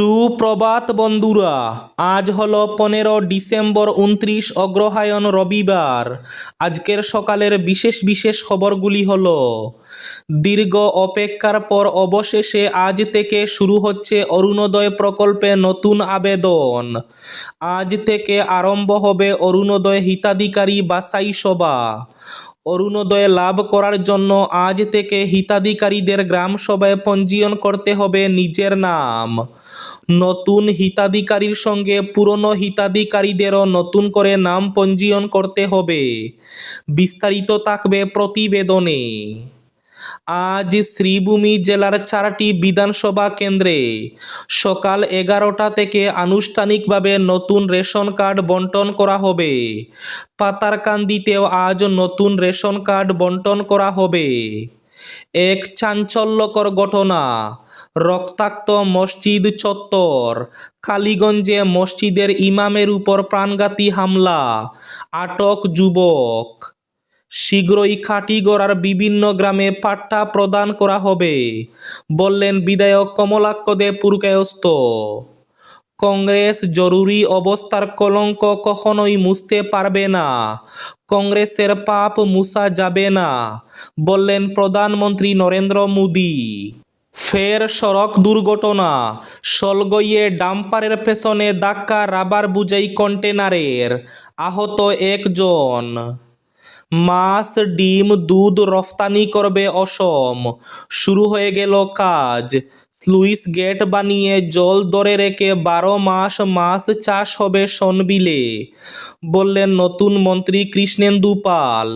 সুপ্রভাত বন্ধুরা, আজ হলো পনেরো ডিসেম্বর উনত্রিশ অগ্রহায়ণ রবিবার। আজকের সকালের বিশেষ বিশেষ খবরগুলি হল, দীর্ঘ অপেক্ষার পর অবশেষে আজ থেকে শুরু হচ্ছে অরুণোদয় প্রকল্পে নতুন আবেদন। আজ থেকে আরম্ভ হবে অরুণোদয় হিতাধিকারী বাছাই সভা। অরুণোদয় লাভ করার জন্য আজ থেকে হিতাধিকারীদের গ্রাম সভায় পঞ্জীয়ন করতে হবে নিজের নাম। নতুন হিতাধিকারীর সঙ্গে পুরনো হিতাধিকারীদেরও নতুন করে নাম পঞ্জীয়ন করতে হবে। বিস্তারিত থাকবে প্রতিবেদনে। আজ শ্রীভূমি জেলার চারটি বিধানসভা কেন্দ্রে সকাল এগারোটা থেকে আনুষ্ঠানিকভাবে নতুন রেশন কার্ড বন্টন করা হবে। পাতারকান্দিতেও আজ নতুন রেশন কার্ড বন্টন করা হবে। এক চাঞ্চল্যকর ঘটনা। রক্তাক্ত মসজিদ চত্বর। কালীগঞ্জে মসজিদের ইমামের উপর প্রাণঘাতী হামলা। আটক যুবক। শীঘ্রই খাটিগড়ার বিভিন্ন গ্রামে পাট্টা প্রদান করা হবে, বললেন বিধায়ক কমলাক্ষ দে পুরকায়স্থ কংগ্রেস জরুরি অবস্থার কলঙ্ক কখনোই মুছতে পারবে না। কংগ্রেসের পাপ মুছা যাবে না, বললেন প্রধানমন্ত্রী নরেন্দ্র মোদী। ফের সড়ক দুর্ঘটনা। সলগইয়ে ডাম্পারের পেছনে ধাক্কা রাবার বুঝাই কন্টেনারের আহত একজন। মাছ, ডিম, দুধ রফতানি করবে অসম। শুরু হয়ে গেল কাজ। স্লুইস গেট বানিয়ে জল ধরে রেখে বারো মাস মাছ চাষ হবে সনবিলে, বললেন নতুন মন্ত্রী কৃষ্ণেন্দু পাল।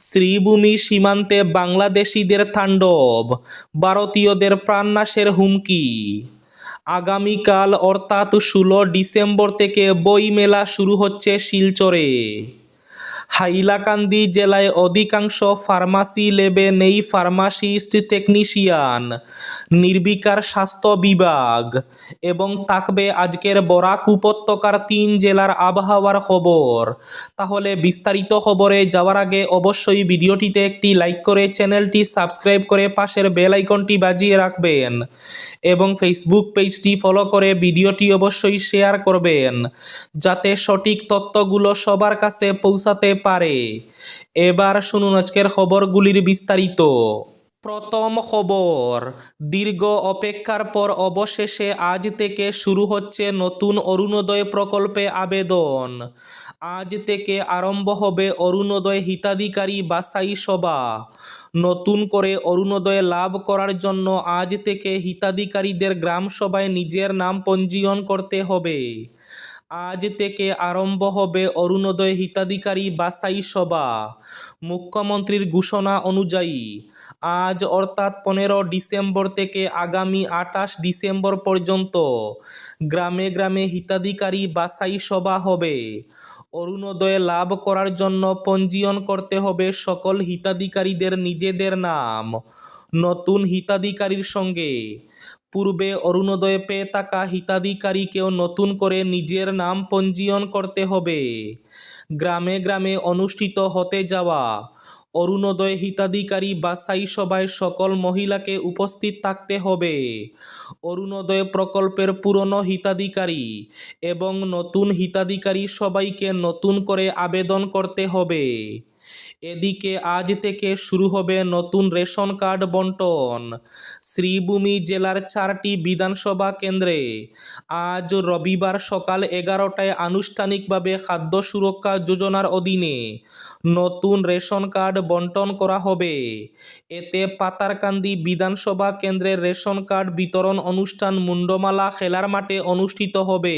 শ্রীভূমি সীমান্তে বাংলাদেশিদের তাণ্ডব, ভারতীয়দের প্রাণনাশের হুমকি। আগামীকাল, অর্থাৎ ষোলো ডিসেম্বর থেকে বইমেলা শুরু হচ্ছে শিলচরে। হাইলাকান্দি জেলায় অধিকাংশ ফার্মাসি ল্যাবে নেই ফার্মাসিস্ট টেকনিশিয়ান। নির্বিকার স্বাস্থ্য বিভাগ। এবং থাকবে আজকের বরাক উপত্যকার তিন জেলার আবহাওয়ার খবর। তাহলে বিস্তারিত খবরে যাওয়ার আগে অবশ্যই ভিডিওটিতে একটি লাইক করে চ্যানেলটি সাবস্ক্রাইব করে পাশের বেল আইকনটি বাজিয়ে রাখবেন। এবং ফেসবুক পেজটি ফলো করে ভিডিওটি অবশ্যই শেয়ার করবেন। যাতে সঠিক তথ্যগুলো সবার কাছে পৌঁছাতে পারে। এবার শুনুন আজকের খবরগুলির বিস্তারিত। প্রথম খবর, দীর্ঘ অপেক্ষার পর অবশেষে আজ থেকে শুরু হচ্ছে নতুন অরুণোদয় প্রকল্পে আবেদন। আজ থেকে আরম্ভ হবে অরুণোদয় হিতাধিকারী বাছাই সভা। নতুন করে অরুণোদয় লাভ করার জন্য আজ থেকে হিতাধিকারীদের গ্রাম সভায় নিজের নাম পঞ্জীয়ন করতে হবে। আজ থেকে আরম্ভ হবে অরুণোদয় হিতাধিকারী বাসাই সভা। মুখ্যমন্ত্রীর ঘোষণা অনুযায়ী, আজ অর্থাৎ পনেরো ডিসেম্বর থেকে আগামী আঠাশ ডিসেম্বর পর্যন্ত গ্রামে গ্রামে হিতাধিকারী বাসাই সভা হবে। অরুণোদয় লাভ করার জন্য পঞ্জীয়ন করতে হবে সকল হিতাধিকারীদের নিজেদের নাম। নতুন হিতাধিকারীর সঙ্গে পূর্বে অরুণোদয় পেয়ে থাকা হিতাধিকারীকেও নতুন করে নিজের নাম পঞ্জীয়ন করতে হবে। গ্রামে গ্রামে অনুষ্ঠিত হতে যাওয়া অরুণোদয় হিতাধিকারী বাছাই সভায় সকল মহিলাকে উপস্থিত থাকতে হবে। অরুণোদয় প্রকল্পের পুরনো হিতাধিকারী এবং নতুন হিতাধিকারী সবাইকে নতুন করে আবেদন করতে হবে। এদিকে আজ থেকে শুরু হবে নতুন রেশন কার্ড বন্টন। শ্রীভূমি জেলার চারটি বিধানসভা কেন্দ্রে আজ রবিবার সকাল এগারোটায় আনুষ্ঠানিকভাবে খাদ্য সুরক্ষা যোজনার অধীনে নতুন রেশন কার্ড বন্টন করা হবে। এতে পাতারকান্দি বিধানসভা কেন্দ্রের রেশন কার্ড বিতরণ অনুষ্ঠান মুন্ডমালা খেলার মাঠে অনুষ্ঠিত হবে।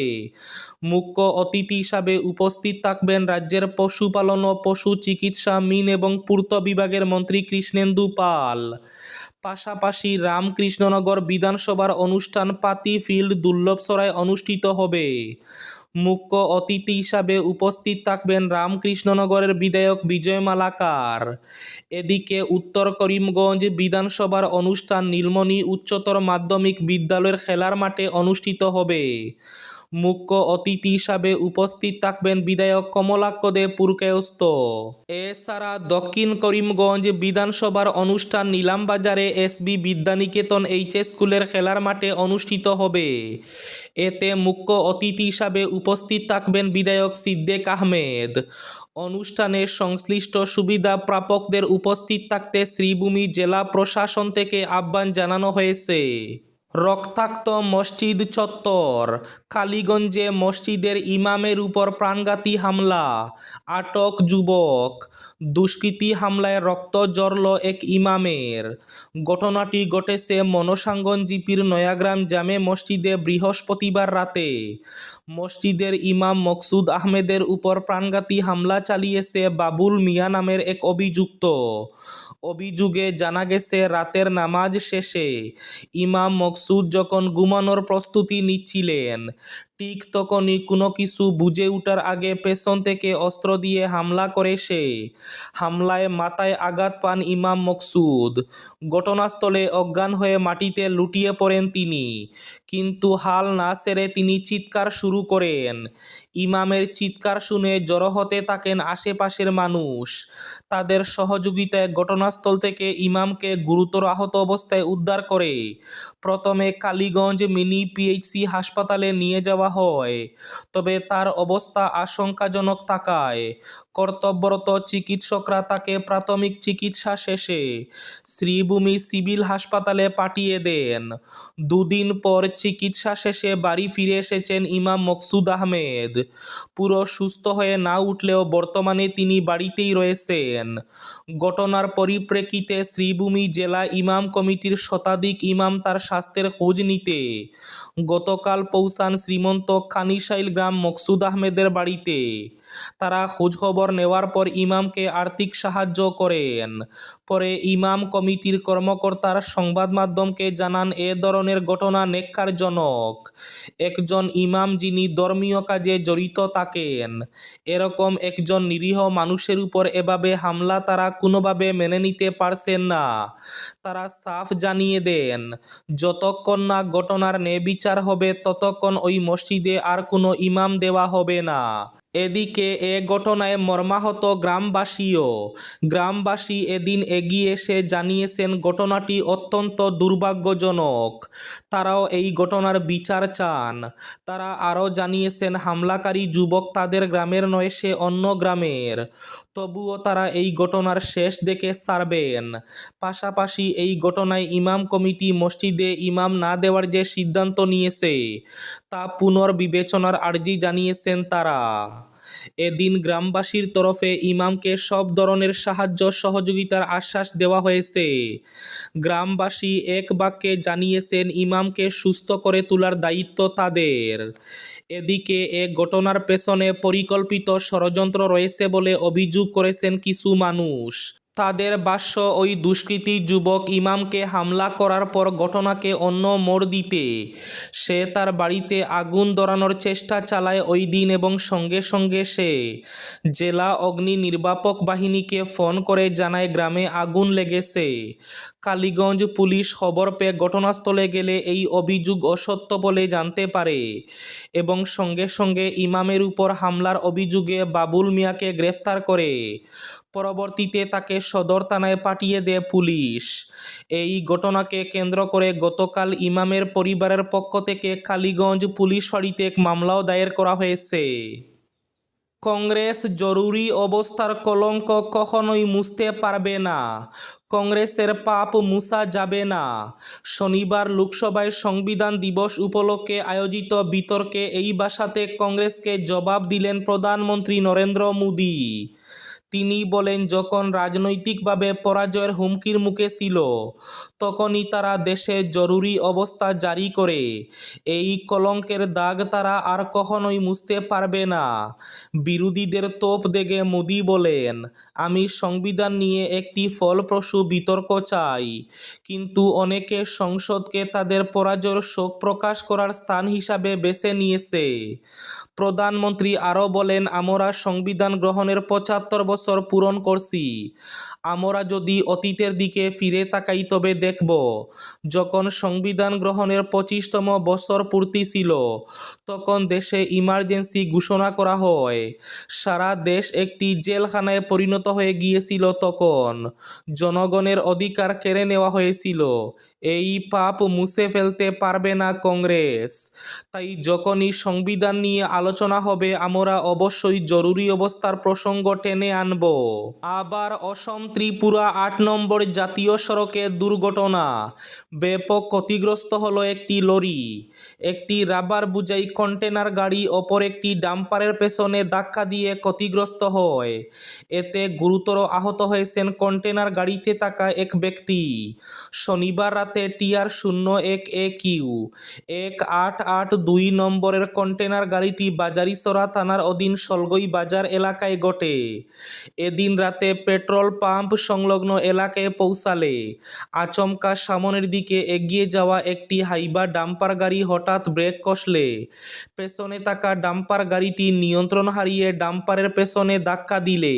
মুখ্য অতিথি হিসাবে উপস্থিত থাকবেন রাজ্যের পশুপালন ও পশু চিকিৎসা মিন এবং পূর্ত বিভাগের মন্ত্রী কৃষ্ণেন্দু পাল। পাশাপাশি রামকৃষ্ণনগর বিধানসভার অনুষ্ঠান পাতি ফিল্ড দুর্লভসরায় অনুষ্ঠিত হবে। মুখ্য অতিথি হিসাবে উপস্থিত থাকবেন রামকৃষ্ণনগরের বিধায়ক বিজয় মালাকার। এদিকে উত্তর করিমগঞ্জ বিধানসভার অনুষ্ঠান নীলমণি উচ্চতর মাধ্যমিক বিদ্যালয়ের খেলার মাঠে অনুষ্ঠিত হবে। মুখ্য অতিথি হিসাবে উপস্থিত থাকবেন বিধায়ক কমলাক্ষ দে পুরকায়স্ত এছাড়া দক্ষিণ করিমগঞ্জ বিধানসভার অনুষ্ঠান নিলামবাজারে এসবি বিদ্যানিকেতন এইচএস স্কুলের খেলার মাঠে অনুষ্ঠিত হবে। এতে মুখ্য অতিথি হিসাবে উপস্থিত থাকবেন বিধায়ক সিদ্দেক আহমেদ। অনুষ্ঠানে সংশ্লিষ্ট সুবিধা প্রাপকদের উপস্থিত থাকতে শ্রীভূমি জেলা প্রশাসন থেকে আহ্বান জানানো হয়েছে। রক্তাক্ত মসজিদ চত্বর, কালীগঞ্জে মসজিদের ইমামের উপর প্রাণঘাতী হামলা, আটক যুবক। দুষ্কৃতী হামলায় রক্ত জড়ল এক ইমামের। ঘটনাটি ঘটেছে মনসাঙ্গন জিপির নয়াগ্রাম জামে মসজিদে বৃহস্পতিবার রাতে। মসজিদের ইমাম মকসুদ আহমেদের উপর প্রাণঘাতী হামলা চালিয়েছে বাবুল মিয়া নামের এক অভিযুক্ত। অভিযোগে জানা গেছে, রাতের নামাজ শেষে ইমাম মকসুদ যখন ঘুমানোর প্রস্তুতি নিচ্ছিলেন ঠিক তখনই কোনো কিছু বুঝে ওঠার আগে পেছন থেকে অস্ত্র দিয়ে হামলা করে সে। হামলায় মাথায় আঘাত পান ইমাম মকসুদ। ঘটনাস্থলে অজ্ঞান হয়ে মাটিতে লুটিয়ে পড়েন তিনি। কিন্তু হাল না ছেড়ে তিনি চিৎকার শুরু করেন। ইমামের চিৎকার শুনে জড়ো হতে থাকেন আশেপাশের মানুষ। তাদের সহযোগিতায় ঘটনাস্থল থেকে ইমামকে গুরুতর আহত অবস্থায় উদ্ধার করে। প্রথমে কালীগঞ্জ মিনি পিএইচসি হাসপাতালে নিয়ে যাওয়া হয়, তবে তার অবস্থা আশঙ্কাজনক থাকায় কর্তব্যরত চিকিৎসকরা তাকে প্রাথমিক চিকিৎসা শেষে শ্রীভূমি সিভিল হাসপাতালে পাঠিয়ে দেন। দুদিন পর চিকিৎসা শেষে বাড়ি ফিরে এসেছেন ইমাম মকসুদ আহমেদ। পুরো সুস্থ হয়ে না উঠলেও বর্তমানে তিনি বাড়িতেই রয়েছেন। ঘটনার পরিপ্রেক্ষিতে শ্রীভূমি জেলা ইমাম কমিটির শতাধিক ইমাম তার স্বাস্থ্যের খোঁজ নিতে গতকাল পৌঁছান শ্রীমন্ত কানিশাইল গ্রাম মকসুদ আহমেদের বাড়িতে। তারা খোঁজখবর নেওয়ার পর ইমামকে আর্থিক সাহায্য করেন। পরে ইমাম কমিটির কর্মকর্তার সংবাদ মাধ্যমকে জানান, এ ধরনের ঘটনা নেককারজনক। একজন ইমাম যিনি ধর্মীয় কাজে জড়িত থাকেন, এরকম একজন নিরীহ মানুষের উপর এভাবে হামলা তারা কোনোভাবে মেনে নিতে পারছেন না। তারা সাফ জানিয়ে দেন, যতক্ষণ না ঘটনার ন্যায়বিচার হবে, ততক্ষণ ওই মসজিদে আর কোনো ইমাম দেওয়া হবে না। এদিকে এ ঘটনায় মর্মাহত গ্রামবাসীও। গ্রামবাসী এদিন এগিয়ে এসে জানিয়েছেন, ঘটনাটি অত্যন্ত দুর্ভাগ্যজনক। তারাও এই ঘটনার বিচার চান। তারা আরও জানিয়েছেন, হামলাকারী যুবক তাদের গ্রামের নয়, সে অন্য গ্রামের। তবুও তারা এই ঘটনার শেষ দেখে সারবেন। পাশাপাশি এই ঘটনায় ইমাম কমিটি মসজিদে ইমাম না দেওয়ার যে সিদ্ধান্ত নিয়েছে তা পুনর্বিবেচনার আর্জি জানিয়েছেন তারা। এদিন গ্রামবাসীর তরফে ইমামকে সব ধরনের সাহায্য সহযোগিতার আশ্বাস দেওয়া হয়েছে। গ্রামবাসী এক বাক্যে জানিয়েছেন, ইমামকে সুস্থ করে তোলার দায়িত্ব তাদের। এদিকে এ ঘটনার পেছনে পরিকল্পিত ষড়যন্ত্র রয়েছে বলে অভিযোগ করেছেন কিছু মানুষ। তাদের ভাষ্য ওই দুষ্কৃতী যুবক ইমামকে হামলা করার পর ঘটনাকে অন্য মোড় দিতে। সে তার বাড়িতে আগুন ধরানোর চেষ্টা চালায় ওই দিন এবং সঙ্গে সঙ্গে সে জেলা অগ্নি নির্বাপক বাহিনীকে ফোন করে জানায় গ্রামে আগুন লেগেছে। কালীগঞ্জ পুলিশ খবর পেয়ে ঘটনাস্থলে গেলে এই অভিযোগ অসত্য বলে জানতে পারে এবং সঙ্গে সঙ্গে ইমামের উপর হামলার অভিযোগে বাবুল মিয়াকে গ্রেফতার করে। পরবর্তীতে তাকে সদর থানায় পাঠিয়ে দেয় পুলিশ। এই ঘটনাকে কেন্দ্র করে গতকাল ইমামের পরিবারের পক্ষ থেকে কালীগঞ্জ পুলিশ ফাঁড়িতে এক মামলাও দায়ের করা হয়েছে। কংগ্রেস জরুরি অবস্থার কলঙ্ক কখনোই মুছতে পারবে না। কংগ্রেসের পাপ মুছা যাবে না। শনিবার লোকসভায় সংবিধান দিবস উপলক্ষে আয়োজিত বিতর্কে এই ভাষাতে কংগ্রেসকে জবাব দিলেন প্রধানমন্ত্রী নরেন্দ্র মোদী। তিনি বলেন, যখন রাজনৈতিকভাবে পরাজয়ের হুমকির মুখে ছিল, তখনই তারা দেশে জরুরি অবস্থা জারি করে। এই কলঙ্কের দাগ তারা আর কখনোই মুছতে পারবে না। বিরোধীদের তোপ দেগে মোদি বলেন, আমি সংবিধান নিয়ে একটি ফলপ্রসূ বিতর্ক চাই, কিন্তু অনেকে সংসদকে তাদের পরাজয়ের শোক প্রকাশ করার স্থান হিসাবে বেছে নিয়েছে। প্রধানমন্ত্রী আরও বলেন, আমরা সংবিধান গ্রহণের পঁচাত্তর বছর পূরণ করছি। আমরা যদি অতীতের দিকে ফিরে তাকাই তবে দেখব, যখন সংবিধান গ্রহণের পঁচিশতম বছর পূর্তি ছিল, তখন দেশে ইমার্জেন্সি ঘোষণা করা হয়। সারা দেশ একটি জেলখানায় পরিণত হয়ে গিয়েছিল তখন। জনগণের অধিকার কেড়ে নেওয়া হয়েছিল। এই পাপ মুছে ফেলতে পারবে না কংগ্রেস। তাই যখনই সংবিধান নিয়ে আলোচনা হবে, আমরা অবশ্যই জরুরি অবস্থার প্রসঙ্গ টেনে আনব। আবার অসম ত্রিপুরা আট নম্বর জাতীয় সড়কে দুর্ঘটনা। ব্যাপক ক্ষতিগ্রস্ত হলো একটি লরি। একটি রাবার বুঝাই কন্টেনার গাড়ি অপর একটি ডাম্পারের পেছনে ধাক্কা দিয়ে ক্ষতিগ্রস্ত হয়। এতে গুরুতর আহত হয়েছেন কন্টেনার গাড়িতে থাকা এক ব্যক্তি। শনিবার রাতে টিআর শূন্য এক এ কিউ এক আট আট দুই নম্বরের কন্টেনার গাড়িটি বাজারিসরা থানার অধীন সলগই বাজার এলাকায় ঘটে। এদিন রাতে পেট্রোল পাম্প সংলগ্ন এলাকায় পৌঁছালে আচমকা সামনের দিকে এগিয়ে যাওয়া একটি হাইবা ডাম্পার গাড়ি হঠাৎ ব্রেক কষলে। পেছনে থাকা ডাম্পার গাড়িটি নিয়ন্ত্রণ হারিয়ে ডাম্পারের পেছনে ধাক্কা দিলে।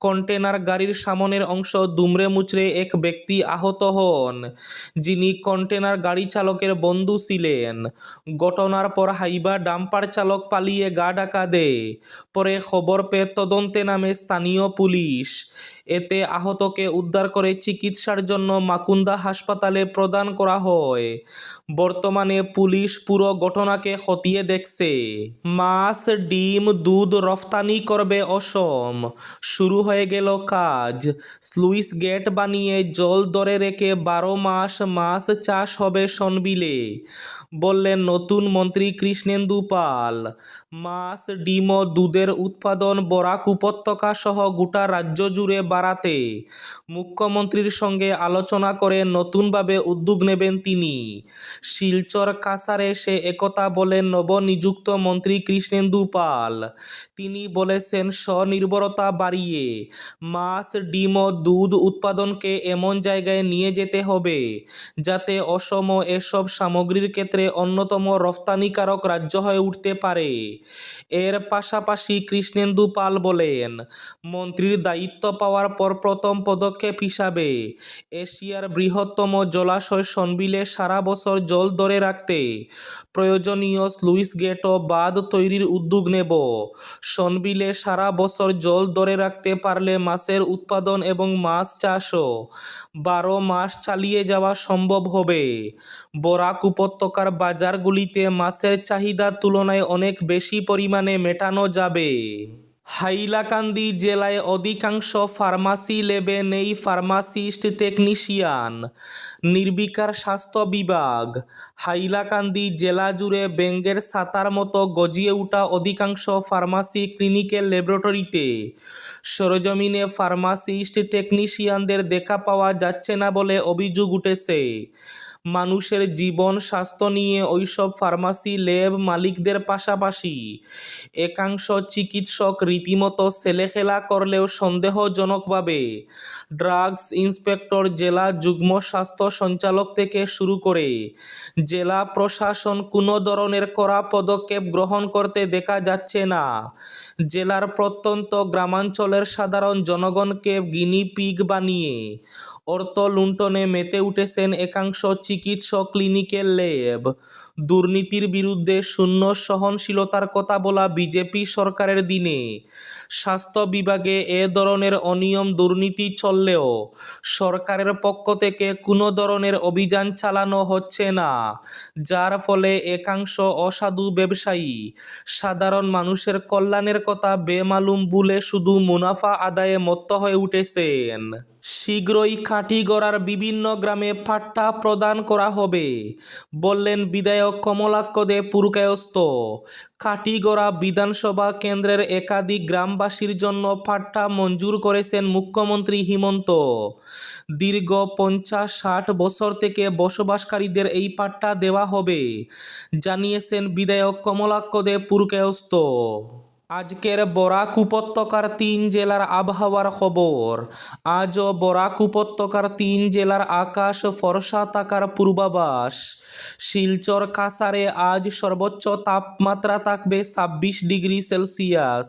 কন্টেনার গাড়ির সামনের অংশ দুমড়ে মুচড়ে এক ব্যক্তি আহত হন, যিনি কন্টেনার গাড়ি চালকের বন্ধু ছিলেন। ঘটনার পর হাইবা ডাম্পার চালক পালিয়ে গা ডাকা দেয়। পরে খবর পেয়ে তদন্তে নামে স্থানীয় পুলিশ। এতে আহতকে উদ্ধার করে চিকিৎসার জন্য মাকুন্দা হাসপাতালে প্রদান করা হয়। বর্তমানে পুলিশ পুরো ঘটনাকে খতিয়ে দেখছে। মাছ, ডিম, দুধ রফতানি করবে অসম। শুরু হয়ে গেল কাজ। স্লুইস গেট বানিয়ে জল দরে রেখে বারো মাস মাছ চাষ হবে সনবিলে, বললেন নতুন মন্ত্রী কৃষ্ণেন্দু পাল। মাছ, ডিম ও দুধের উৎপাদন, বরাক উপত্যকা সহ গোটা রাজ্য জুড়ে বাড়াতে মুখ্যমন্ত্রীর সঙ্গে আলোচনা করে নতুনভাবে উদ্যোগ নেবেন তিনি। শিলচর কাসারে সে একথা বলেন নবনিযুক্ত মন্ত্রী কৃষ্ণেন্দু পাল। তিনি বলেছেন, স্বনির্ভরতা বাড়িয়ে মাছ, ডিম ও দুধ উৎপাদনকে এমন জায়গায় নিয়ে যেতে হবে যাতে অসম এসব সামগ্রীর ক্ষেত্রে অন্যতম রফতানিকারক রাজ্য হয়ে উঠতে পারে। এর পাশাপাশি কৃষ্ণেন্দু পাল বলেন, মন্ত্রীর দায়িত্ব পাওয়ার পর প্রথম পদক্ষেপ হিসাবে এশিয়ার বৃহত্তম জলাশয় সনবিলে সারা বছর জল ধরে রাখতে প্রয়োজনীয় স্লুইস গেট ও বাঁধ তৈরির উদ্যোগ নেব। সনবিলে সারা বছর জল ধরে রাখতে পারলে মাছের উৎপাদন এবং মাছ চাষও বারো মাস চালিয়ে যাওয়া সম্ভব হবে। বরাক উপত্যকার বাজারগুলিতে মাছের চাহিদার তুলনায় অনেক বেশি পরিমাণে মেটানো যাবে। হাইলাকান্দি জেলায় অধিকাংশ ফার্মাসি ল্যাবে নেই ফার্মাসিস্ট টেকনিশিয়ান। নির্বিকার স্বাস্থ্য বিভাগ। হাইলাকান্দি জেলা জুড়ে ব্যাঙ্গের সাতার মতো গজিয়ে ওঠা অধিকাংশ ফার্মাসি ক্লিনিক্যাল ল্যাবরেটরিতে। সরজমিনে ফার্মাসিস্ট টেকনিশিয়ানদের দেখা পাওয়া যাচ্ছে না বলে অভিযোগ উঠেছে। মানুষের জীবন, স্বাস্থ্য নিয়ে ওইসব ফার্মাসি, ল্যাব মালিকদের পাশাপাশি। একাংশ চিকিৎসক রীতিমতো ছেলেখেলা করলেও সন্দেহজনকভাবে। ড্রাগস ইন্সপেক্টর জেলা যুগ্ম স্বাস্থ্য সঞ্চালক থেকে শুরু করে। জেলা প্রশাসন কোনো ধরনের কড়া পদক্ষেপ গ্রহণ করতে দেখা যাচ্ছে না। জেলার প্রত্যন্ত গ্রামাঞ্চলের সাধারণ জনগণকে গিনি পিগ বানিয়ে অর্থ লুণ্ঠনে মেতে উঠেছেন একাংশ চিকিৎসক ক্লিনিকের ল্যাব দুর্নীতির বিরুদ্ধে শূন্য সহনশীলতার কথা বলা বিজেপি সরকারের দিনে। স্বাস্থ্য বিভাগে এ ধরনের অনিয়ম দুর্নীতি চললেও সরকারের পক্ষ থেকে কোনো ধরনের অভিযান চালানো হচ্ছে না, যার ফলে একাংশ অসাধু ব্যবসায়ী, সাধারণ মানুষের কল্যাণের কথা বেমালুম বলে শুধু মুনাফা আদায়ে মত্ত হয়ে উঠেছেন। শীঘ্রই কাঠিগড়ার বিভিন্ন গ্রামে পাট্টা প্রদান করা হবে। বললেন বিধায়ক কমলাক্ষ দে পুরকায়স্থ। কাঠিগড়া বিধানসভা কেন্দ্রের একাধিক গ্রামবাসীর জন্য পাট্টা মঞ্জুর করেছেন মুখ্যমন্ত্রী হিমন্ত। দীর্ঘ পঞ্চাশ ষাট বছর থেকে বসবাসকারীদের এই পাট্টা দেওয়া হবে, জানিয়েছেন বিধায়ক কমলাক্ষ দে পুরকায়স্থ। আজকের বরাক উপত্যকার তিন জেলার আবহাওয়ার খবর। আজও বরাক উপত্যকার তিন জেলার আকাশ ফরসা থাকার পূর্বাভাস। শিলচর কাসারে আজ সর্বোচ্চ তাপমাত্রা থাকবে ছাব্বিশ ডিগ্রি সেলসিয়াস।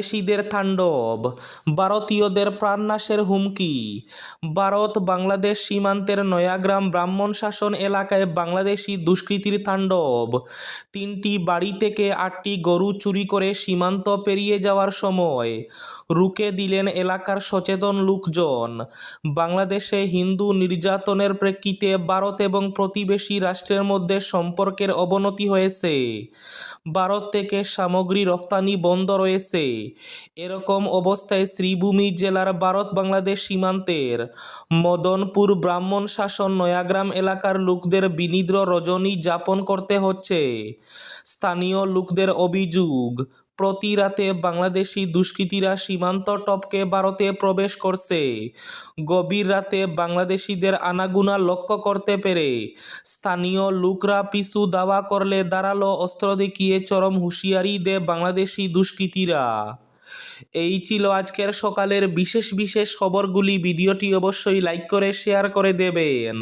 বাংলাদেশিদের তাণ্ডব, ভারতীয়দের প্রাণনাশের হুমকি। ভারত বাংলাদেশ সীমান্তের নয়াগ্রাম ব্রাহ্মণ শাসন এলাকায় বাংলাদেশি দুষ্কৃতীর তাণ্ডব। তিনটি বাড়ি থেকে আটটি গরু চুরি করে সীমান্ত পেরিয়ে যাওয়ার সময় রুকে দিলেন এলাকার সচেতন লোকজন। বাংলাদেশে হিন্দু নির্যাতনের প্রেক্ষিতে ভারত এবং প্রতিবেশী রাষ্ট্রের মধ্যে সম্পর্কের অবনতি হয়েছে। ভারত থেকে সামগ্রী রফতানি বন্ধ রয়েছে। এরকম অবস্থায় শ্রীভূমি জেলার ভারত বাংলাদেশ সীমান্তের মদনপুর ব্রাহ্মণ শাসন নয়াগ্রাম এলাকার লোকদের বিনিদ্র রজনী যাপন করতে হচ্ছে। স্থানীয় লোকদের অভিযোগ প্রতি রাতে বাংলাদেশি দুষ্কৃতীরা সীমান্ত টপকে ভারতে প্রবেশ করছে। গভীর রাতে বাংলাদেশিদের আনাগুনা লক্ষ্য করতে পেরে স্থানীয় লোকরা পিছু দাওয়া করলে দাঁড়াল অস্ত্র দেখিয়ে চরম হুঁশিয়ারি দেয় বাংলাদেশি দুষ্কৃতীরা। এই ছিল আজকের সকালের বিশেষ বিশেষ খবরগুলি। ভিডিওটি অবশ্যই লাইক করে, শেয়ার করে দেবেন।